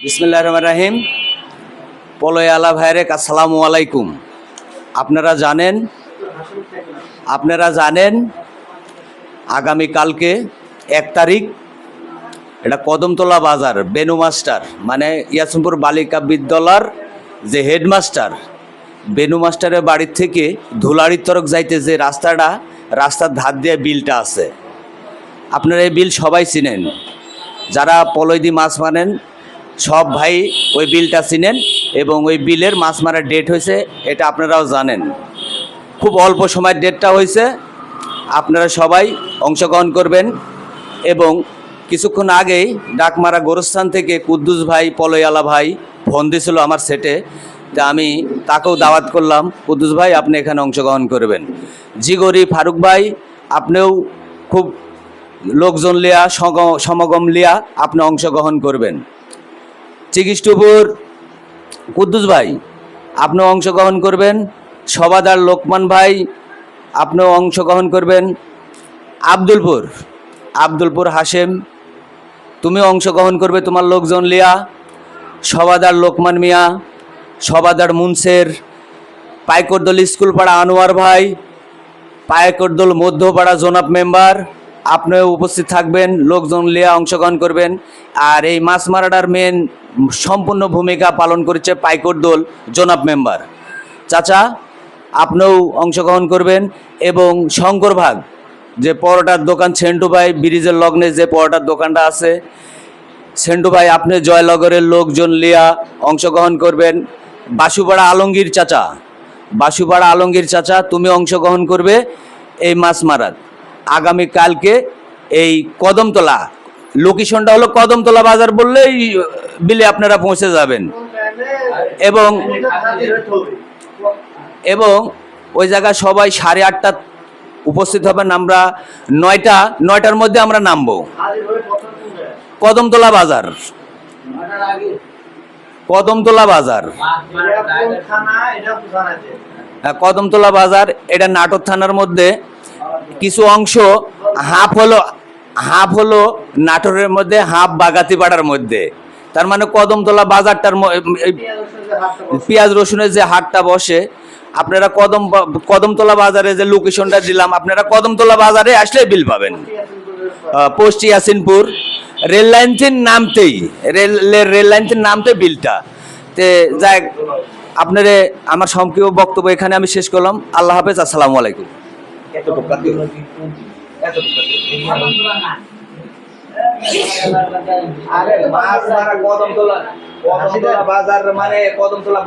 বিসমুল্লাহ রহমান রাহিম। পলয় আলা ভাইরেক আসসালামু আলাইকুম। আপনারা জানেন আপনারা জানেন আগামী কালকে এক তারিখ, এটা কদমতলা বাজার, বেনু মাস্টার মানে ইয়াসিনপুর বালিকা বিদ্যালয়ের যে হেডমাস্টার, বেনু মাস্টারের বাড়ির থেকে ধুলাড়ির তরক যাইতে যে রাস্তাটা, রাস্তার ধার দিয়ে বিলটা আছে। আপনারা এই বিল সবাই চিনেন। যারা পলয়দি মাছ মানেন সব ভাই ওই বিলটা চিনেন এবং ওই বিলের মাছ মারার ডেট হয়েছে, এটা আপনারাও জানেন। খুব অল্প সময়ের ডেটটা হয়েছে, আপনারা সবাই অংশগ্রহণ করবেন এবং কিছুক্ষণ আগেই ডাকমারা গোরস্থান থেকে কুদ্দুস ভাই, পলয়ালা ভাই ফোন দিয়েছিল আমার সেটে তা আমি তাকেও দাওয়াত করলাম, কুদ্দুস ভাই, আপনি এখানে অংশগ্রহণ করবেন। জিগরি ফারুক ভাই, আপনিও খুব লোকজন লিয়া সমাগম লিয়া আপনি অংশগ্রহণ করবেন। চিকিৎসপুর কুদ্দুস ভাই, আপনিও অংশগ্রহণ করবেন। সবাদার লোকমান ভাই, আপনিও অংশগ্রহণ করবেন। আব্দুলপুর আব্দুলপুর হাশেম তুমি অংশগ্রহণ করবে তোমার লোকজন লিয়া। সবাদার লোকমান মিয়া, সবাদার মুনসের পাইকরদল স্কুল পাড়া আনোয়ার ভাই পায়করদল মধ্যপাড়া জোনাব মেম্বার আপনিও উপস্থিত থাকবেন, লোকজন লিয়া অংশগ্রহণ করবেন। আর এই মাছ মারাটার মেন সম্পূর্ণ ভূমিকা পালন করেছে পাইকরদল জোনাব মেম্বার। চাচা, আপনিও অংশগ্রহণ করবেন এবং শঙ্কর ভাগ, যে পরোটার দোকান, সেন্টু ভাই ব্রিজের লগ্নে যে পরোটার দোকানটা আছে, সেন্টু ভাই, আপনি জয়নগরের লোকজন লিয়া অংশগ্রহণ করবেন। বাসুপাড়া আলমগীর চাচা, বাসুপাড়া আলমগীর চাচা, তুমি অংশগ্রহণ করবে এই মাছ মারাত আগামী কালকে এই কদমতলা লোকেশনটা হলো কদমতলা বাজার বললেই বিলে আপনারা পৌঁছে যাবেন। এবং এবং ওই জায়গায় সবাই সাড়ে আটটা উপস্থিত হবেন আমরা নয়টা নয়টার মধ্যে আমরা নামবো। কদমতলা বাজার। কদমতলা বাজার। হ্যাঁ, কদমতলা বাজার এটা নাটক থানার মধ্যে কিছু অংশ হাফ হলো হাফ হলো নাটোরের মধ্যে, হাফ বাগাতিপাড়ার মধ্যে। তার মানে কদমতলা বাজারটার পেঁয়াজ রসুনের যে হাটটা বসে, আপনারা কদম কদমতলা বাজারে যে লোকেশনটা দিলাম, আপনারা কদমতলা বাজারে আসলে বিল পাবেন। পোস্ট ইয়াসিনপুর রেল লাইন থেকে নামতেই রেল রেল লাইন থেকে নামতে বিলটা তে যাই, আপনারে, আমার সংক্ষিপ্ত বক্তব্য এখানে আমি শেষ করলাম। আল্লাহ হাফেজ, আসসালামু আলাইকুম। আরে মাছ মারা কদমতলা। কদমতলা বাজার মানে কদমতলা